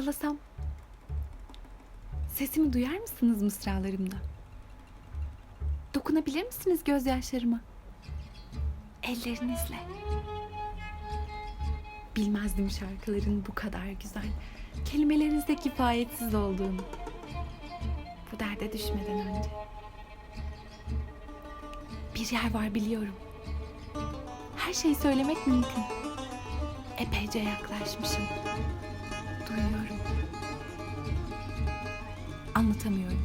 Ağlasam sesimi duyar mısınız mısralarımda? Dokunabilir misiniz gözyaşlarıma? Ellerinizle. Bilmezdim şarkıların bu kadar güzel, kelimelerinizde kifayetsiz olduğunu. Bu derde düşmeden önce. Bir yer var biliyorum. Her şeyi söylemek mümkün. Epeyce yaklaşmışım. Duyuyorum. Anlatamıyorum.